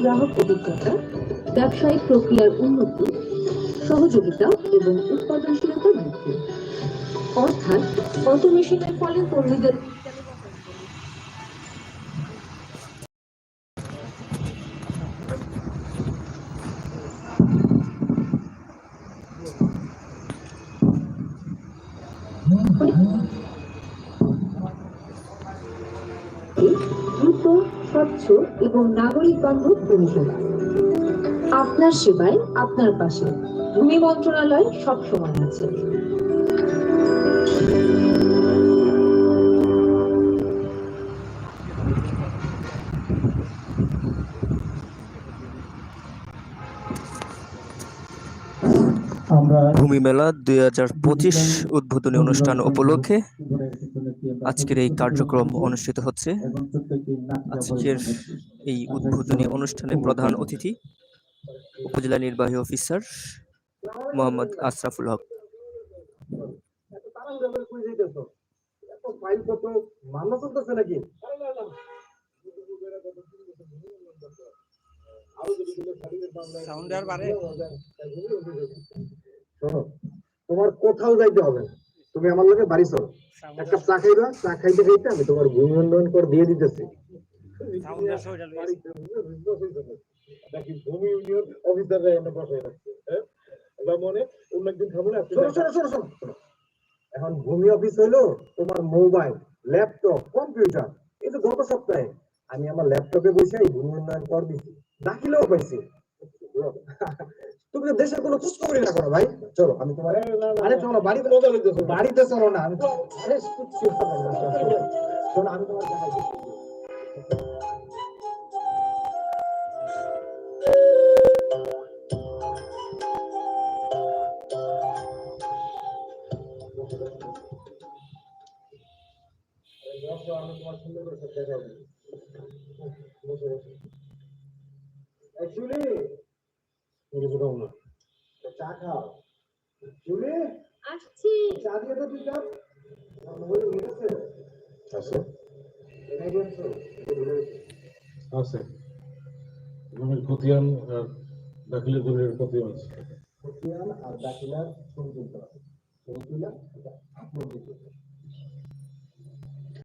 গ্রাহক অভিজ্ঞতা ব্যবসায়িক প্রক্রিয়ার উন্নতি সহযোগিতা এবং উৎপাদনশীলতা বৃদ্ধি। অর্থাৎ অটোমেশনের ফলে কর্মীদের দ্রুত স্বচ্ছ এবং নাগরিক বান্ধব পরিষেবা। আপনার সেবায় আপনার পাশে। ভূমি মন্ত্রণালয় সব সময় আছে। ভূমি মেলা দুই হাজার পঁচিশ উদ্বোধনী অনুষ্ঠান উপলক্ষে আজকের এই কার্যক্রম অনুষ্ঠিত হচ্ছে। আজকের এই উদ্বোধনী অনুষ্ঠানে প্রধান অতিথি উপজেলা নির্বাহী অফিসার মোহাম্মদ আশরাফুল হক। বাড়ে? শোনো তোমার কোথাও যাইতে হবে না। তুমি আমার লোকে বাড়ি চলো। একটা চা খাইবা চা খাইতে খাইতে আমি তোমার ভূমি উন্নয়ন কর দিয়ে দিতেছি। সাউন্ডার সইটা লইয়া নাকি ভূমি ইউনিয়ন অফিসাররা এনে বসে রাখছে হ্যাঁ? এবার মনে অন্য একদিন। এখন ভূমি অফিস হইল তোমার মোবাইল ল্যাপটপ কম্পিউটার এই তো গত সপ্তাহে আমি আমার ল্যাপটপে বসে ভূমি উন্নয়ন কর দিছি। দাখিলেও পাইছি। তুমি দেশের কোনো খোঁজ খবরই না করো ভাই। চলো আমি তোমার আরে চলো বাড়িতে বাড়িতে চলো না আমি আরে। শোনো আমি তোমার দেখাই আমি তোমার সুন্দর করে সব দেখাবো। বসো, না। চা খাও। জুলি, আসছি চা দিয়ে মোবাইলে হয়ে গেছে? আছে। আছে জমির খতিয়ান আর দাখিলে দলের খতিয়ান আছে খতিয়ান আর দাখিলার তুলতে